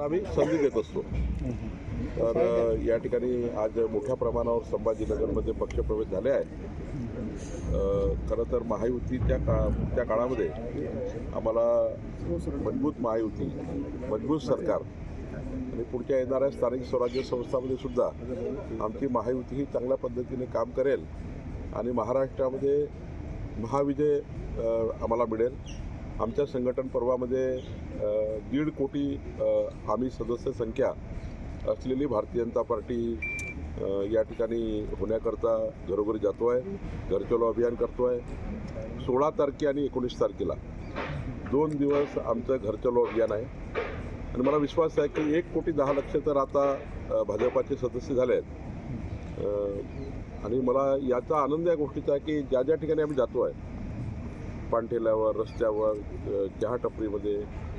आम्ही संधी देत असतो. तर या ठिकाणी आज मोठ्या प्रमाणावर संभाजीनगरमध्ये पक्षप्रवेश झाले आहे अ, खरं तर महायुतीच्या का त्या काळामध्ये आम्हाला मजबूत महायुती मजबूत सरकार आणि पुढच्या येणाऱ्या स्थानिक स्वराज्य संस्थांमध्ये सुद्धा आमची महायुती ही चांगल्या पद्धतीने काम करेल आणि महाराष्ट्रामध्ये महाविजय आम्हाला मिळेल. आमच्या संघटन पर्वामध्ये दीड कोटी आम्ही सदस्य संख्या असलेली भारतीय जनता पार्टी या ठिकाणी होण्याकरता घरोघरी जातो आहे घरचलो अभियान करतो आहे सोळा तारखे आणि एकोणीस तारखेला दोन दिवस आमचं घरचलो अभियान आहे. आणि मला विश्वास आहे की एक कोटी दहा लक्ष तर आता भाजपाचे सदस्य झाले आहेत. आणि मला याचा आनंद या गोष्टीचा आहे की ज्या ज्या ठिकाणी आम्ही जातो आहे पानठेल्यावर रस्त्यावर चहा टपरीमध्ये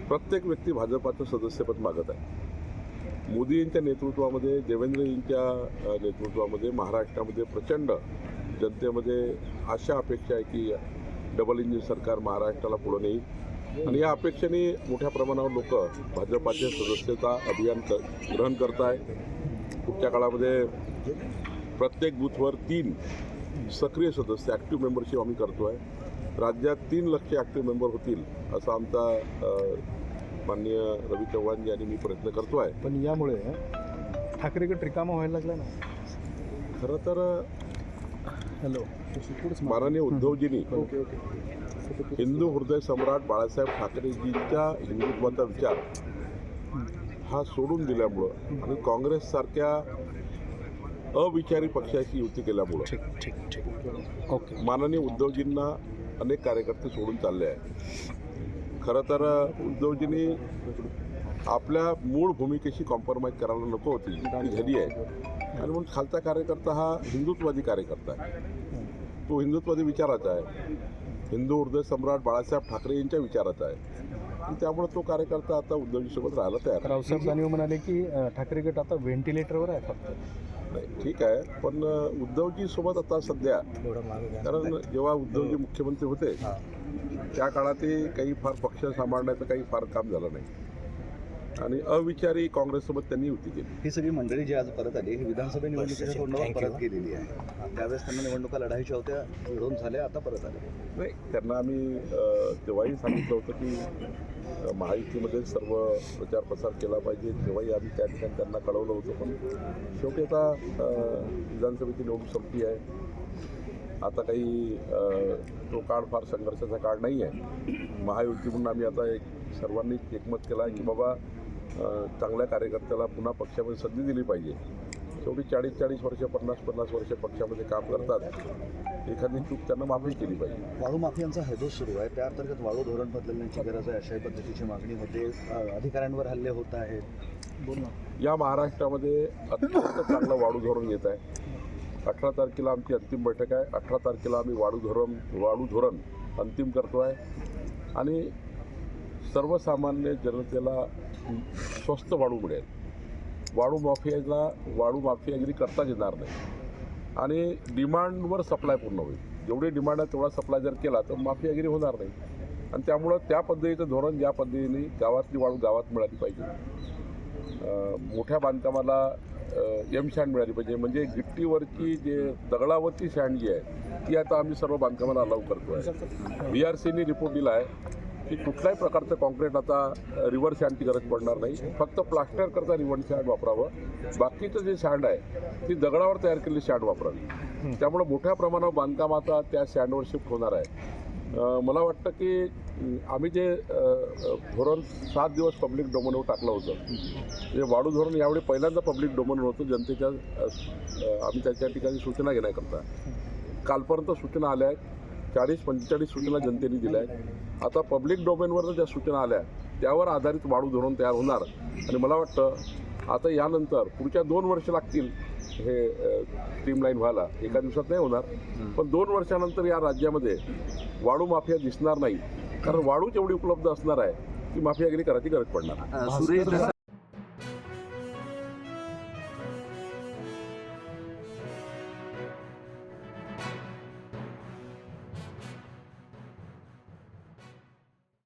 प्रत्येक व्यक्ती भाजपाचं सदस्यपद मागत आहे. मोदींच्या नेतृत्वामध्ये देवेंद्रजींच्या नेतृत्वामध्ये महाराष्ट्रामध्ये प्रचंड जनतेमध्ये अशा अपेक्षा आहे की डबल इंजिन सरकार महाराष्ट्राला पुढे नेईल. आणि या अपेक्षेने मोठ्या प्रमाणावर लोक भाजपाचे सदस्यता अभियान ग्रहण करत आहे पुढच्या काळामध्ये प्रत्येक बूथवर तीन सक्रिय सदस्य ॲक्टिव्ह मेंबरशिप आम्ही करतो आहे राज्यात तीन लक्ष ॲक्टिव्ह मेंबर होतील असा आमचा माननीय रवी चव्हाण यांनी मी प्रयत्न करतो आहे पण यामुळे ठाकरे गट रिकामा व्हायला लागला ना? खरं तर हॅलो. माननीय उद्धवजींनी हिंदू हृदय सम्राट बाळासाहेब ठाकरेजींच्या हिंदुत्वाचा विचार हा सोडून दिल्यामुळं आणि काँग्रेससारख्या अविचारी पक्षाशी युती केल्यामुळं. माननीय उद्धवजींना अनेक कार्यकर्ते सोडून चालले आहेत. खरं तर उद्धवजींनी आपल्या मूळ भूमिकेशी कॉम्प्रोमाइज करायला नको होती. ती झाली आहे. आणि म्हणून खालचा कार्यकर्ता हा हिंदुत्ववादी कार्यकर्ता आहे. तो हिंदुत्ववादी विचाराचा आहे. हिंदू हृदय सम्राट बाळासाहेब ठाकरे यांच्या विचाराचा आहे. आणि त्यामुळे तो कार्यकर्ता आता उद्धवजीसोबत राहायला तयार रावसाहेब दानवे म्हणाले की ठाकरे गट आता व्हेंटिलेटरवर आहे फक्त. नाही, ठीक आहे. पण उद्धवजी सोबत आता सध्या कारण जेव्हा उद्धवजी मुख्यमंत्री होते त्या काळातही काही फार पक्ष सांभाळण्याचं काही फार काम झालं नाही. आणि अविचारी काँग्रेससोबत त्यांनी युती केली. ही सगळी मंडळी जी आज परत आली ही विधानसभा निवडणुकीच्या तोंडावर परत गेलेली आहे. त्यावेळेस त्यांना निवडणुका लढायच्या होत्या लढून झाल्या आता परत आले नाही त्यांना आम्ही तेव्हाही सांगितलं होतं की महायुतीमध्ये सर्व प्रचार प्रसार केला पाहिजे. तेव्हाही आम्ही त्या ठिकाणी त्यांना कळवलं होतं पण शेवटी आता विधानसभेची निवडणूक संपली आहे. आता काही तो काळ फार संघर्षाचा काळ नाही आहे महायुती म्हणून आम्ही आता एक सर्वांनी एकमत केलं की बाबा चांगल्या कार्यकर्त्याला पुन्हा पक्षामध्ये संधी दिली पाहिजे. शेवटी चाळीस चाळीस वर्ष पन्नास पन्नास वर्ष पक्षामध्ये काम करतात. एखादी चूक त्यांना माफी केली पाहिजे. वाळू माफियांचा हैदोस सुरू आहे. त्या अंतर्गत वाळू धोरण बदलण्याची गरज आहे अशाही पद्धतीची मागणी होते. अधिकाऱ्यांवर हल्ले होत आहेत. या महाराष्ट्रामध्ये अत्यंत चांगलं वाढू धोरण येत आहे. अठरा तारखेला आमची अंतिम बैठक आहे. अठरा तारखेला आम्ही वाढू धोरण वाढू धोरण अंतिम करतो आहे आणि सर्वसामान्य जनतेला स्वस्त वाढू मिळेल. वाळू माफियाला वाळू माफियागिरी करताच येणार नाही. आणि डिमांडवर सप्लाय पूर्ण होईल. जेवढी डिमांड आहे तेवढा सप्लाय जर केला तर माफियागिरी होणार नाही. आणि त्यामुळं त्या पद्धतीचं धोरण ज्या पद्धतीने गावातली वाळू गावात मिळाली पाहिजे. मोठ्या बांधकामाला एम मिळाली पाहिजे. म्हणजे गिट्टीवरची जे दगडावरची शँड जी आहे ती आता आम्ही सर्व बांधकामाला अलाव करतो आहे बी आर सीने रिपोर्ट दिला आहे की कुठल्याही प्रकारचं कॉन्क्रीट आता रिव्हर सँडची गरज पडणार नाही. फक्त प्लास्टर करता रिव्हर शँड वापरावं. बाकीचं जे शँड आहे ती दगडावर तयार केलेली शँड वापरावी. त्यामुळे मोठ्या प्रमाणावर बांधकाम आता त्या शँडवर शिफ्ट होणार आहे. मला वाटतं की आम्ही जे धोरण सात दिवस पब्लिक डोमेनवर टाकलं होतं. जे वाढू धोरण यावेळी पहिल्यांदा पब्लिक डोमेनवर होतं. जनतेच्या आम्ही त्याच्या ठिकाणी सूचना घेण्याकरता. कालपर्यंत सूचना आल्या आहेत. चाळीस पंचेचाळीस सूचना जनतेने दिल्या आहेत. आता पब्लिक डोमेनवर ज्या सूचना आल्या त्यावर आधारित वाढू धोरण तयार होणार. आणि मला वाटतं आता यानंतर पुढच्या दोन वर्ष लागतील हे स्ट्रीमलाईन व्हायला. एका दिवसात नाही होणार. पण दोन वर्षानंतर या राज्यामध्ये वाळू माफिया दिसणार नाही. कारण वाळूच एवढी उपलब्ध असणार आहे की माफियागिरी करायची गरज पडणार.